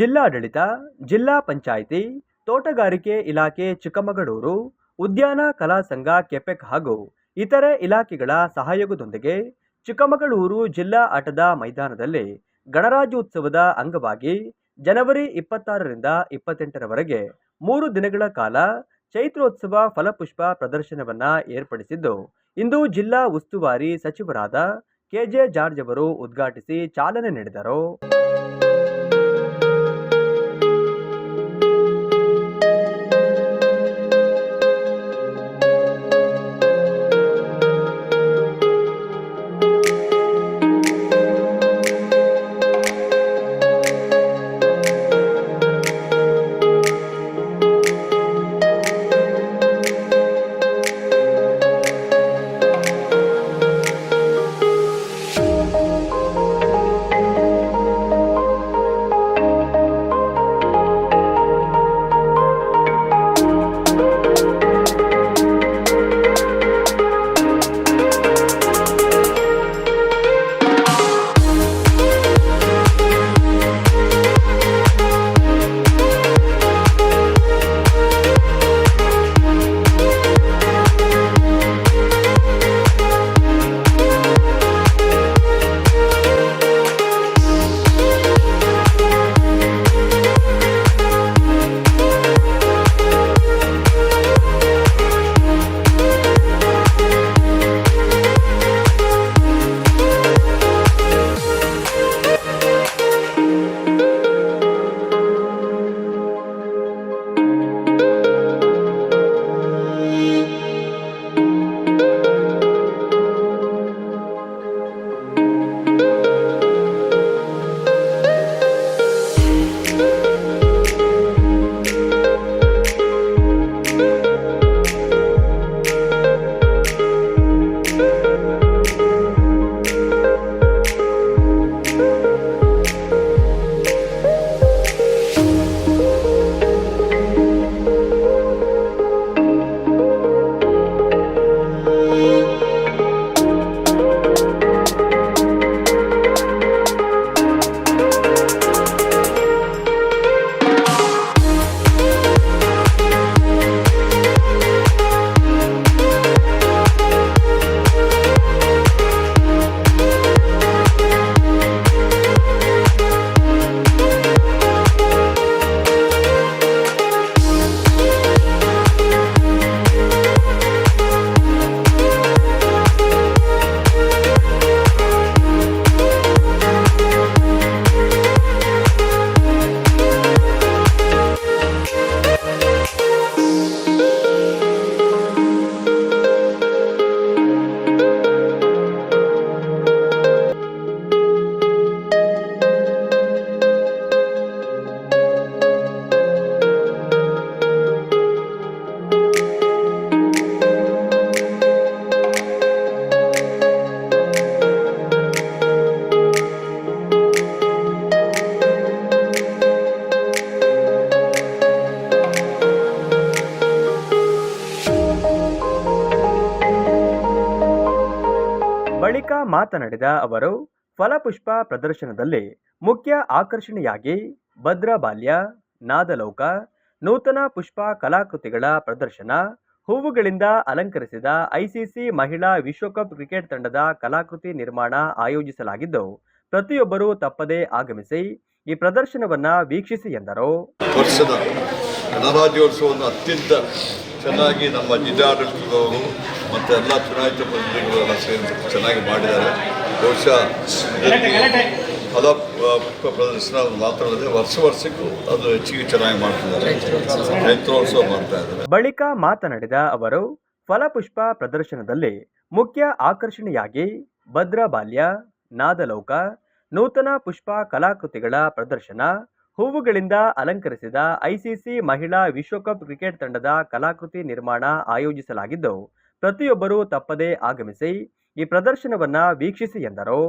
ಜಿಲ್ಲಾಡಳಿತ, ಜಿಲ್ಲಾ ಪಂಚಾಯಿತಿ, ತೋಟಗಾರಿಕೆ ಇಲಾಖೆ ಚಿಕ್ಕಮಗಳೂರು, ಉದ್ಯಾನ ಕಲಾ ಸಂಘ ಕೆಪೆಕ್ ಹಾಗೂ ಇತರೆ ಇಲಾಖೆಗಳ ಸಹಯೋಗದೊಂದಿಗೆ ಚಿಕ್ಕಮಗಳೂರು ಜಿಲ್ಲಾ ಆಟದ ಮೈದಾನದಲ್ಲಿ ಗಣರಾಜ್ಯೋತ್ಸವದ ಅಂಗವಾಗಿ ಜನವರಿ ಇಪ್ಪತ್ತಾರರಿಂದ ಇಪ್ಪತ್ತೆಂಟರವರೆಗೆ ಮೂರು ದಿನಗಳ ಕಾಲ ಚೈತ್ರೋತ್ಸವ ಫಲಪುಷ್ಪ ಪ್ರದರ್ಶನವನ್ನ ಏರ್ಪಡಿಸಿದ್ದು, ಇಂದು ಜಿಲ್ಲಾ ಉಸ್ತುವಾರಿ ಸಚಿವರಾದ ಕೆಜೆ ಜಾರ್ಜ್ ಅವರು ಉದ್ಘಾಟಿಸಿ ಚಾಲನೆ ನೀಡಿದರು. ಮಾತನಾಡಿದ ಅವರು, ಫಲಪುಷ್ಪ ಪ್ರದರ್ಶನದಲ್ಲಿ ಮುಖ್ಯ ಆಕರ್ಷಣೆಯಾಗಿ ಭದ್ರಬಾಲ್ಯ ನಾದಲೌಕ, ನೂತನ ಪುಷ್ಪ ಕಲಾಕೃತಿಗಳ ಪ್ರದರ್ಶನ, ಹೂವುಗಳಿಂದ ಅಲಂಕರಿಸಿದ ಐಸಿಸಿ ಮಹಿಳಾ ವಿಶ್ವಕಪ್ ಕ್ರಿಕೆಟ್ ತಂಡದ ಕಲಾಕೃತಿ ನಿರ್ಮಾಣ ಆಯೋಜಿಸಲಾಗಿದ್ದು, ಪ್ರತಿಯೊಬ್ಬರೂ ತಪ್ಪದೇ ಆಗಮಿಸಿ ಈ ಪ್ರದರ್ಶನವನ್ನ ವೀಕ್ಷಿಸಿ ಎಂದರು. ಗಣರಾಜ್ಯೋತ್ಸವವನ್ನು ಅತ್ಯಂತ ಚೆನ್ನಾಗಿ ನಮ್ಮ ಜಿಲ್ಲಾಡಳಿತದವರು ಮತ್ತು ಎಲ್ಲ ಚುನಾಯಿತ ಪ್ರತಿನಿಧಿಗಳೆಲ್ಲ ಸೇರಿ ಚೆನ್ನಾಗಿ ಮಾಡಿದ್ದಾರೆ. ಬಹುಶಃ ಆ, ಪುಷ್ಪ ಪ್ರದರ್ಶನ ಮಾತ್ರವಲ್ಲದೆ ವರ್ಷ ವರ್ಷಕ್ಕೂ ಅದು ಹೆಚ್ಚಿಗೆ ಚೆನ್ನಾಗಿ ಮಾಡ್ತಿದ್ದಾರೆ. ಚೈತ್ರೋತ್ಸವ ಮಾಡ್ತಾ ಇದ್ದಾರೆ. ಬಳಿಕ ಮಾತನಾಡಿದ ಅವರು ಫಲಪುಷ್ಪ ಪ್ರದರ್ಶನದಲ್ಲಿ ಮುಖ್ಯ ಆಕರ್ಷಣೆಯಾಗಿ ಭದ್ರ ಬಾಲ್ಯ ನಾದಲೌಕ ನೂತನ ಪುಷ್ಪ ಕಲಾಕೃತಿಗಳ ಪ್ರದರ್ಶನ ಹೂವುಗಳಿಂದ ಅಲಂಕರಿಸಿದ ಐಸಿಸಿ ಮಹಿಳಾ ವಿಶ್ವಕಪ್ ಕ್ರಿಕೆಟ್ ತಂಡದ ಕಲಾಕೃತಿ ನಿರ್ಮಾಣ ಆಯೋಜಿಸಲಾಗಿದ್ದು, ಪ್ರತಿಯೊಬ್ಬರೂ ತಪ್ಪದೇ ಆಗಮಿಸಿ ಈ ಪ್ರದರ್ಶನವನ್ನ ವೀಕ್ಷಿಸಿ ಎಂದರು.